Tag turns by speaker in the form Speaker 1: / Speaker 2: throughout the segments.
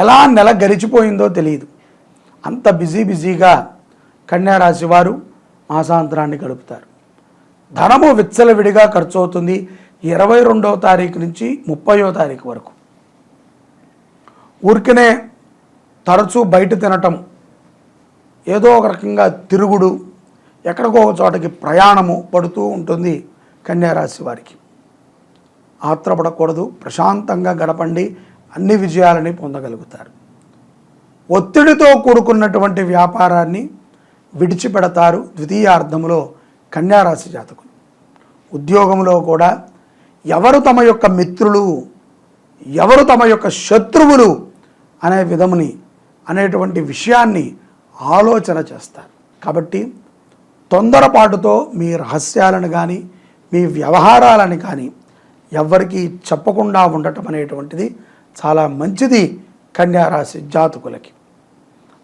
Speaker 1: ఎలా నెల గడిచిపోయిందో తెలియదు అంత బిజీ బిజీగా కన్యారాశి వారు మాసాంతరాన్ని గడుపుతారు ధనము విచ్చలవిడిగా ఖర్చు అవుతుంది ఇరవై రెండవ తారీఖు నుంచి ముప్పయో తారీఖు వరకు ఊరికనే తరచూ బయట తినటం ఏదో ఒక రకంగా తిరుగుడు ఎక్కడికో ఒక చోటకి ప్రయాణము పడుతూ ఉంటుంది కన్యారాశి వారికి ఆత్రపడకూడదు ప్రశాంతంగా గడపండి అన్ని విజయాలని పొందగలుగుతారు ఒత్తిడితో కూడుకున్నటువంటి వ్యాపారాన్ని విడిచిపెడతారు ద్వితీయార్థంలో కన్యారాశి జాతకులు ఉద్యోగంలో కూడా ఎవరు తమ యొక్క మిత్రులు ఎవరు తమ యొక్క శత్రువులు అనే విధముని అనేటువంటి విషయాన్ని ఆలోచన చేస్తారు కాబట్టి తొందరపాటుతో మీ రహస్యాలను కానీ మీ వ్యవహారాలను కానీ ఎవ్వరికీ చెప్పకుండా ఉండటం అనేటువంటిది చాలా మంచిది కన్యారాశి జాతకులకి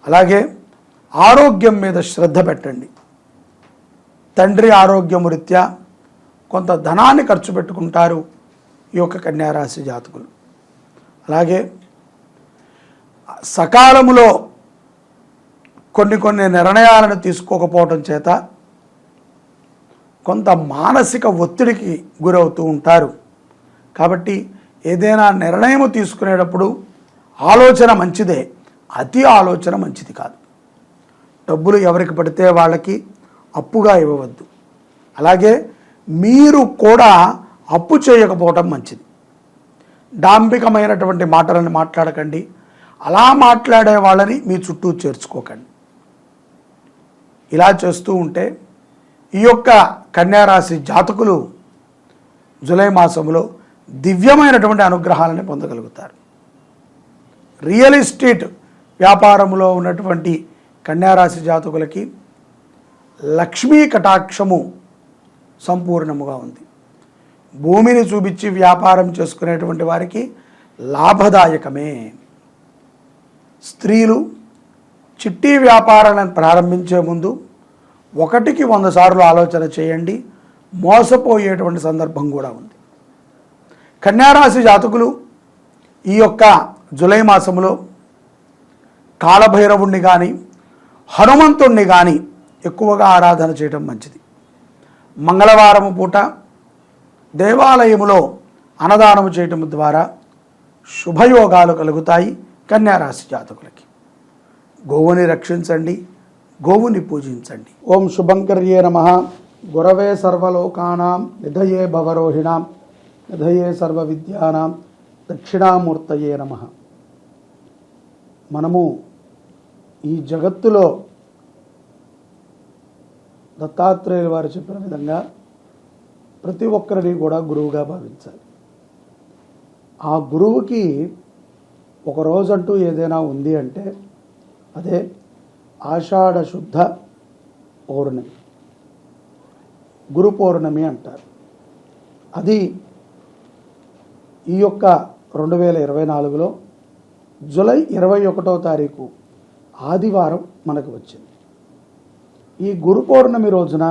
Speaker 1: అలాగే ఆరోగ్యం మీద శ్రద్ధ పెట్టండి తండ్రి ఆరోగ్యం రీత్యా కొంత ధనాన్ని ఖర్చు పెట్టుకుంటారు ఈ యొక్క కన్యారాశి జాతకులు అలాగే సకాలంలో కొన్ని కొన్ని నిర్ణయాలను తీసుకోకపోవటం చేత కొంత మానసిక ఒత్తిడికి గురవుతూ ఉంటారు కాబట్టి ఏదైనా నిర్ణయం తీసుకునేటప్పుడు ఆలోచన మంచిదే అతి ఆలోచన మంచిది కాదు డబ్బులు ఎవరికి పడితే వాళ్ళకి అప్పుగా ఇవ్వవద్దు అలాగే మీరు కూడా అప్పు చేయకపోవటం మంచిది డాంబికమైనటువంటి మాటలను మాట్లాడకండి అలా మాట్లాడే వాళ్ళని మీ చుట్టూ చేర్చుకోకండి ఇలా చేస్తూ ఉంటే ఈ యొక్క కన్యారాశి జాతకులు జులై మాసంలో దివ్యమైనటువంటి అనుగ్రహాలని పొందగలుగుతారు రియల్ ఎస్టేట్ వ్యాపారంలో ఉన్నటువంటి కన్యారాశి జాతకులకి లక్ష్మీ కటాక్షము సంపూర్ణముగా ఉంది భూమిని చూపించి వ్యాపారం చేసుకునేటువంటి వారికి లాభదాయకమే స్త్రీలు చిట్టి వ్యాపారాలను ప్రారంభించే ముందు ఒకటికి వంద సార్లు ఆలోచన చేయండి మోసపోయేటువంటి సందర్భం కూడా ఉంది కన్యారాశి జాతకులు ఈ యొక్క జులై మాసంలో కాళభైరవుణ్ణి కానీ హనుమంతుణ్ణి కానీ ఎక్కువగా ఆరాధన చేయడం మంచిది మంగళవారం పూట దేవాలయములో అన్నదానం చేయటం ద్వారా శుభయోగాలు కలుగుతాయి కన్యారాశి జాతకులకి గోవుని రక్షించండి గోవుని పూజించండి
Speaker 2: ఓం శుభంకర్యే నమ గురవే సర్వలోకానాం నిధయే భవరోహిణాం నిధయే సర్వ విద్యానాం దక్షిణామూర్తయే నమ మనము ఈ జగత్తులో దత్తాత్రేయులు వారు చెప్పిన విధంగా ప్రతి ఒక్కరిని కూడా గురువుగా భావించాలి ఆ గురువుకి ఒక రోజంటూ ఏదైనా ఉంది అంటే అదే ఆషాఢ శుద్ధ పౌర్ణమి గురు పౌర్ణమి అంటారు అది ఈ యొక్క రెండు వేల ఇరవై నాలుగులో జూలై ఇరవై ఒకటో తారీఖు ఆదివారం మనకు వచ్చింది ఈ గురు పౌర్ణమి రోజున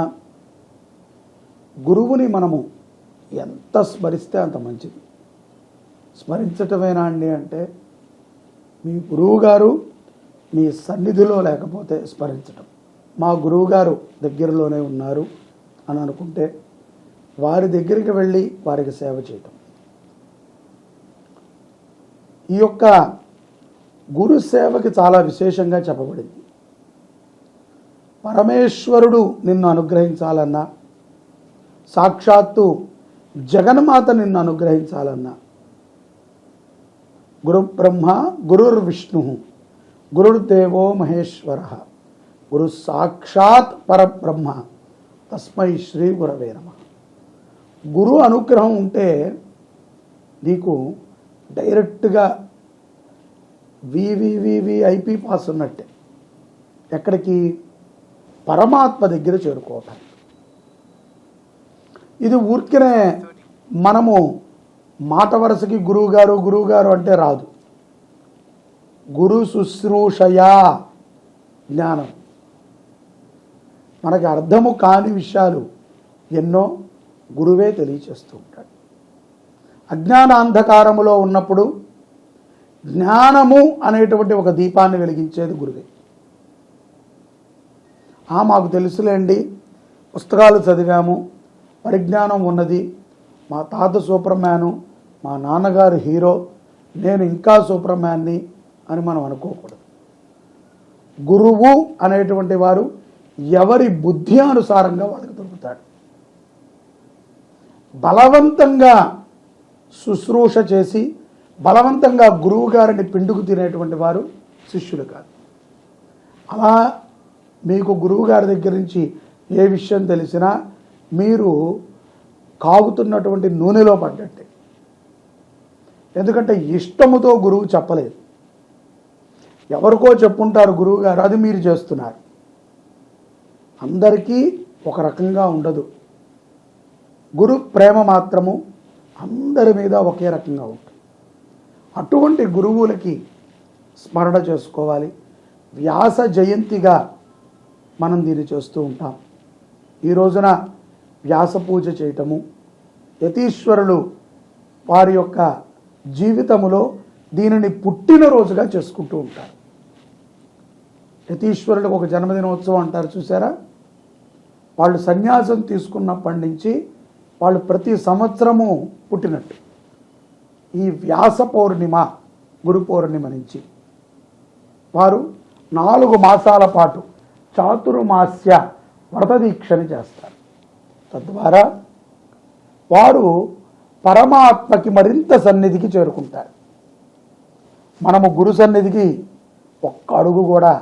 Speaker 2: గురువుని మనము ఎంత స్మరిస్తే అంత మంచిది స్మరించటమేనా అండి అంటే మీ గురువుగారు మీ సన్నిధిలో లేకపోతే స్మరించటం మా గురువుగారు దగ్గరలోనే ఉన్నారు అని అనుకుంటే వారి దగ్గరికి వెళ్ళి వారికి సేవ చేయటం ఈ యొక్క గురు సేవకి చాలా విశేషంగా చెప్పబడింది పరమేశ్వరుడు నిన్ను అనుగ్రహించాలన్నా సాక్షాత్తు జగన్మాత నిన్ను అనుగ్రహించాలన్నా గురు బ్రహ్మ గురుర్ విష్ణు గురుర్దేవో మహేశ్వర గురు సాక్షాత్ పరబ్రహ్మ తస్మై శ్రీ గురవే నమ గురు అనుగ్రహం ఉంటే నీకు డైరెక్ట్గా ఐపి పాస్ ఉన్నట్టే ఎక్కడికి పరమాత్మ దగ్గర చేరుకోవటం ఇది ఊరికనే మనము మాట వరుసకి గురువుగారు గురువుగారు అంటే రాదు గురు శుశ్రూషయా జ్ఞానం మనకు అర్థము కాని విషయాలు ఎన్నో గురువే తెలియచేస్తూ ఉంటాడు అజ్ఞానాంధకారములో ఉన్నప్పుడు జ్ఞానము అనేటువంటి ఒక దీపాన్ని వెలిగించేది గురువే ఆ మాకు తెలుసులేండి పుస్తకాలు చదివాము పరిజ్ఞానం ఉన్నది మా తాత సూపర్ మ్యాను మా నాన్నగారు హీరో నేను ఇంకా సూపర్ మ్యాన్ని అని మనం అనుకోకూడదు గురువు అనేటువంటి వారు ఎవరి బుద్ధి అనుసారంగా వాళ్ళకి దొరుకుతాడు బలవంతంగా శుశ్రూష చేసి బలవంతంగా గురువు గారిని పిండుకు తినేటువంటి వారు శిష్యులు కాదు అలా మీకు గురువుగారి దగ్గర నుంచి ఏ విషయం తెలిసినా మీరు కాగుతున్నటువంటి నూనెలో పడ్డట్టే ఎందుకంటే ఇష్టముతో గురువు చెప్పలేదు ఎవరికో చెప్పుంటారు గురువుగారు అది మీరు చేస్తున్నారు అందరికీ ఒక రకంగా ఉండదు గురు ప్రేమ మాత్రము అందరి మీద ఒకే రకంగా ఉంటుంది అటువంటి గురువులకి స్మరణ చేసుకోవాలి వ్యాస జయంతిగా మనం దీన్ని చేస్తూ ఉంటాం ఈ రోజున వ్యాస పూజ చేయటము యతీశ్వరులు వారి యొక్క జీవితములో దీనిని పుట్టినరోజుగా చేసుకుంటూ ఉంటారు యతీశ్వరులకు ఒక జన్మదినోత్సవం అంటారు చూసారా వాళ్ళు సన్యాసం తీసుకున్నప్పటి నుంచి వాళ్ళు ప్రతి సంవత్సరము పుట్టినట్టు ఈ వ్యాస పౌర్ణిమ గురు పౌర్ణిమ నుంచి వారు నాలుగు మాసాల పాటు చాతుర్మాస్య వ్రత దీక్షని చేస్తారు తద్వారా వారు పరమాత్మకి మరింత సన్నిధికి చేరుకుంటారు మనము గురు సన్నిధికి ఒక్క అడుగు కూడా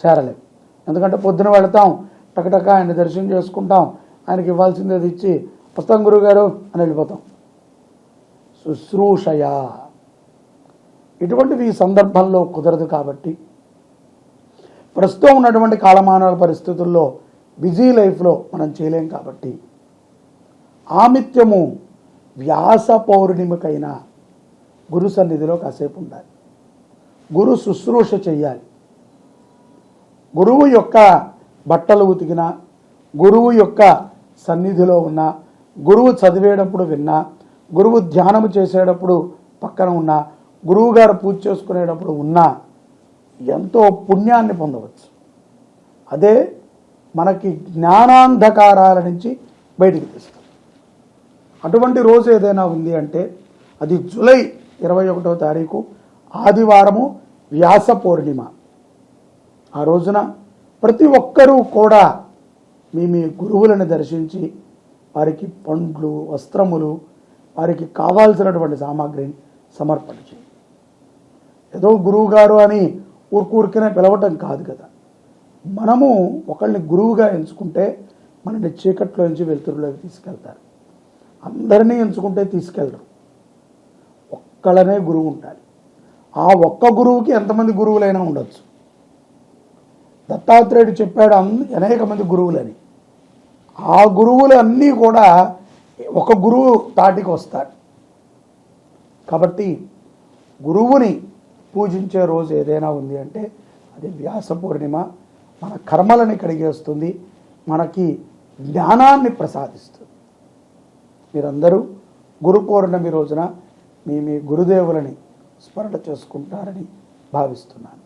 Speaker 2: చేరలేము ఎందుకంటే పొద్దున వెళతాం టకటక ఆయన దర్శనం చేసుకుంటాం ఆయనకి ఇవ్వాల్సింది అది ఇచ్చి వస్తాం గురువుగారు అని వెళ్ళిపోతాం శుశ్రూషయ ఇటువంటిది ఈ సందర్భంలో కుదరదు కాబట్టి ప్రస్తుతం ఉన్నటువంటి కాలమానాల పరిస్థితుల్లో బిజీ లైఫ్లో మనం చేయలేం కాబట్టి ఆమిత్యము వ్యాస పౌర్ణిమకైనా గురు సన్నిధిలో కాసేపు ఉండాలి గురు శుశ్రూష చేయాలి గురువు యొక్క బట్టలు ఉతికిన గురువు యొక్క సన్నిధిలో ఉన్న గురువు చదివేటప్పుడు విన్నా గురువు ధ్యానం చేసేటప్పుడు పక్కన ఉన్నా గురువు గారు పూజ చేసుకునేటప్పుడు ఉన్నా ఎంతో పుణ్యాన్ని పొందవచ్చు అదే మనకి జ్ఞానాంధకారాల నుంచి బయటికి తీస్తుంది అటువంటి రోజు ఏదైనా ఉంది అంటే అది జూలై ఇరవై ఒకటో తారీఖు ఆదివారము వ్యాస పౌర్ణిమ ఆ రోజున ప్రతి ఒక్కరూ కూడా మీ మీ గురువులను దర్శించి వారికి పండ్లు వస్త్రములు వారికి కావాల్సినటువంటి సామాగ్రిని సమర్పించి ఏదో గురువుగారు అని ఊరికూరికనే పిలవటం కాదు కదా మనము ఒకళ్ళని గురువుగా ఎంచుకుంటే మనల్ని చీకట్లో నుంచి వెలుతురులోకి తీసుకెళ్తారు అందరినీ ఎంచుకుంటే తీసుకెళ్ళరు ఒక్కళ్ళనే గురువు ఉండాలి ఆ ఒక్క గురువుకి ఎంతమంది గురువులైనా ఉండొచ్చు దత్తాత్రేయుడు చెప్పాడు అనేక మంది గురువులని ఆ గురువులు అన్నీ కూడా ఒక గురువు తాటికి వస్తాడు కాబట్టి గురువుని పూజించే రోజు ఏదైనా ఉంది అంటే అది వ్యాస పూర్ణిమ మన కర్మలని కడిగేస్తుంది మనకి జ్ఞానాన్ని ప్రసాదిస్తుంది మీరందరూ గురు పూర్ణమి రోజున మీ మీ గురుదేవులని స్మరణ చేసుకుంటారని భావిస్తున్నాను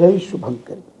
Speaker 2: జై శుభంకరి